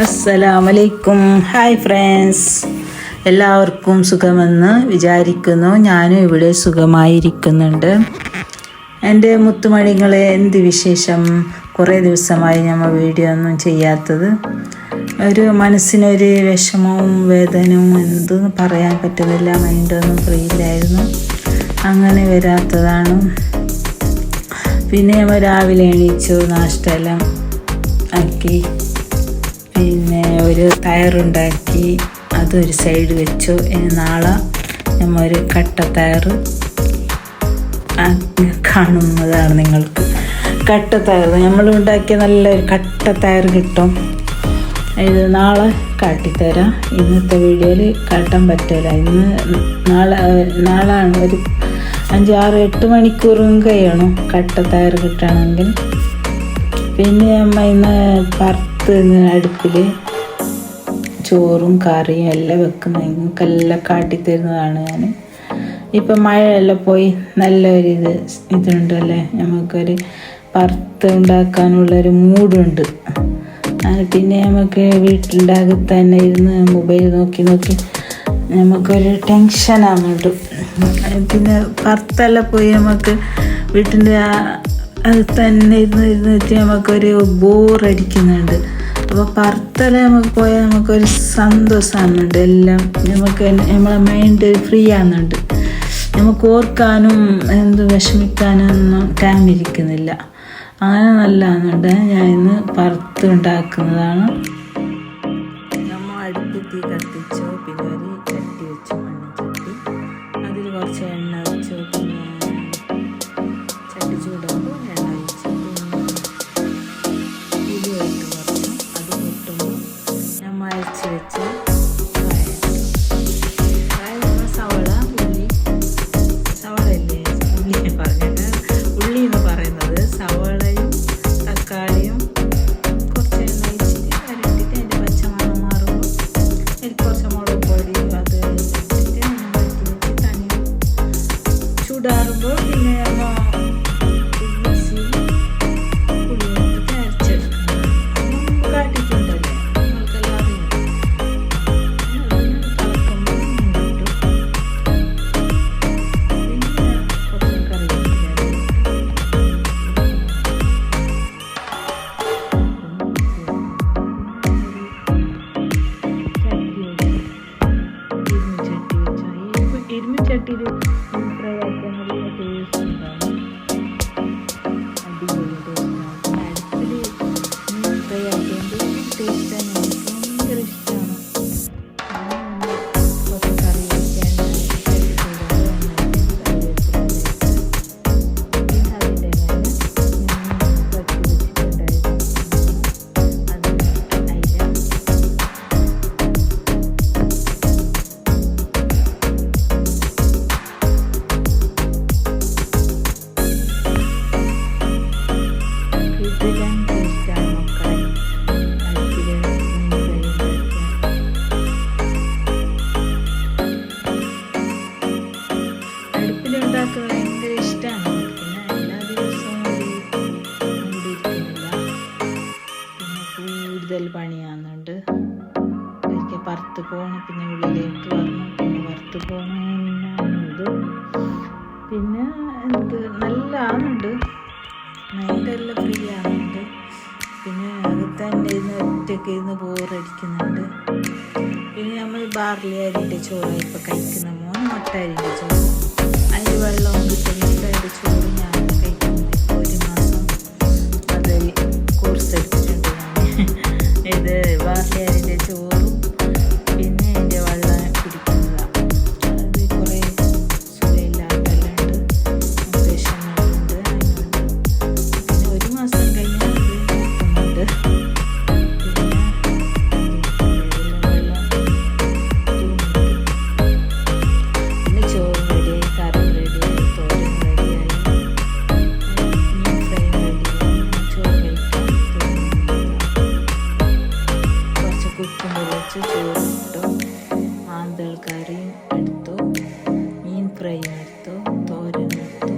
അസ്സലാമലൈക്കും. Hi friends എല്ലാവർക്കും സുഖമെന്ന് വിചാരിക്കുന്നു. ഞാനും ഇവിടെ സുഖമായിരിക്കുന്നുണ്ട്. എന്റെ മുത്തുമണികളെ എന്ത് വിശേഷം? കുറേ ദിവസമായി നമ്മൾ വീഡിയോ ഒന്നും ചെയ്യാത്തത്. ഒരു മനസ്സിനൊരു വിഷമവും വേദനവും എന്തെന്ന് പറയാൻ പറ്റുന്നില്ല. മൈൻഡൊന്നും ഫ്രീ ഇല്ലായിരുന്നു. അങ്ങനെ വരാത്തതാണ്. പിന്നെ നമ്മൾ രാവിലെ എണീച്ചു നാഷ്ട എല്ലാം ആക്കി. ഒരു തയറുണ്ടാക്കി അതൊരു സൈഡ് വെച്ചു. ഇനി നാളെ നമ്മൾ ഒരു കട്ട തയർ കാണുന്നതാണ് നിങ്ങൾക്ക്. കട്ട തയർ നമ്മൾ ഉണ്ടാക്കിയ നല്ലൊരു കട്ട തയർ കിട്ടും. ഇത് നാളെ കാട്ടിത്തരാം. ഇന്നത്തെ വീഡിയോയിൽ കാട്ടാൻ പറ്റില്ല ഇന്ന് നാളെ നാളാണ് ഒരു അഞ്ചാറ് എട്ട് മണിക്കൂറും കഴിയണം കട്ട തയർ കിട്ടണമെങ്കിൽ. പിന്നെ അമ്മ ഇന്ന് പുറത്ത് അടുപ്പിൽ ചോറും കറിയും എല്ലാം വെക്കുന്ന നിങ്ങൾക്കെല്ലാം കാട്ടിത്തരുന്നതാണ് ഞാൻ ഇപ്പം മഴയെല്ലാം പോയി നല്ലൊരു ഇത് ഇതുണ്ടല്ലേ? നമുക്കൊരു പറത്ത് ഉണ്ടാക്കാനുള്ളൊരു മൂടുണ്ട് പിന്നെ നമുക്ക് വീട്ടിലുണ്ടാകി തന്നെ ഇരുന്ന് മൊബൈൽ നോക്കി നോക്കി നമുക്കൊരു ടെൻഷനാകുന്നുണ്ട് പിന്നെ പുറത്തെല്ലാം പോയി നമുക്ക് വീട്ടിന്റെ അത് തന്നെ ഇരുന്ന് ഇരുന്നിട്ട് നമുക്കൊരു ബോറടിക്കുന്നുണ്ട് അപ്പോൾ പുറത്തെല്ലാം നമുക്ക് പോയാൽ നമുക്കൊരു സന്തോഷമാകുന്നുണ്ട് എല്ലാം നമുക്ക് നമ്മളെ മൈൻഡ് ഫ്രീ ആകുന്നുണ്ട് നമുക്ക് ഓർക്കാനും എന്ത് വിഷമിക്കാനും ഒന്നും ടൈം ഇരിക്കുന്നില്ല. അങ്ങനെ നല്ലതാണ് ഞാൻ ഇന്ന് പുറത്ത് Gracias. അടുപ്പിലുണ്ടാക്കുക ഭയങ്കര ഇഷ്ടമാണ് പിന്നെ എല്ലാ ദിവസവും പോകണം പിന്നെ ഉള്ളിലേക്ക് വന്നു പിന്നെ പിന്നെ എനിക്ക് നല്ല മൈൻഡെല്ലാം ഫ്രീ ആകുന്നുണ്ട് പിന്നെ അത് ഇരുന്ന് ഒറ്റയ്ക്ക് ഇരുന്ന് ബോറടിക്കുന്നുണ്ട് പിന്നെ നമ്മൾ ബാർലി അരിന്റെ ചോറ് ഇപ്പോൾ കഴിക്കുന്ന മോൻ മുട്ട അരിന്റെ ചോറ്. you are alone with the spirit holding out. Chicken വെച്ച് ചോറിട്ടു മാന്തൾ കറി എടുത്തു? മീൻ ഫ്രൈയും എടുത്തു തോരൻ എടുത്തു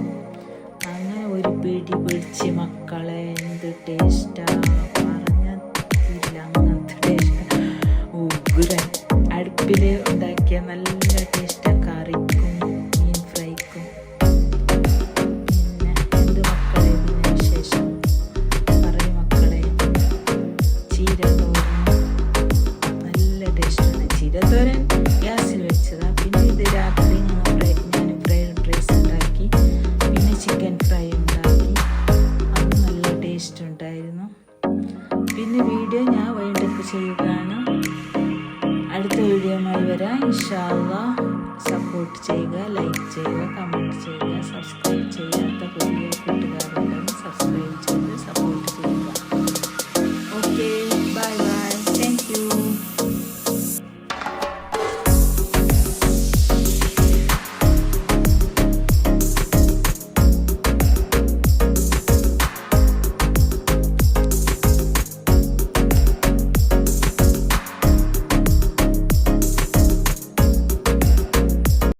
അങ്ങനെ ഒരു പിടി പിടിച്ച് മക്കളെ എന്ത് ടേസ്റ്റാണ് പറഞ്ഞില്ല അങ്ങനത്തെ ടേസ്റ്റ് ഉഗ്രൻ. അടുപ്പിൽ ഉണ്ടാക്കിയ നല്ല ടേസ്റ്റ് നെക്സ്റ്റ് വീഡിയോയുമായി വരാം. ഇൻഷാല്ല സപ്പോർട്ട് ചെയ്യുക ലൈക്ക് ചെയ്യുക കമന്റ് ചെയ്യുക സബ്സ്ക്രൈബ് ചെയ്യാത്ത പുതിയ കൂട്ടുകാരുണ്ടെങ്കിൽ സബ്സ്ക്രൈബ് ചെയ്ത്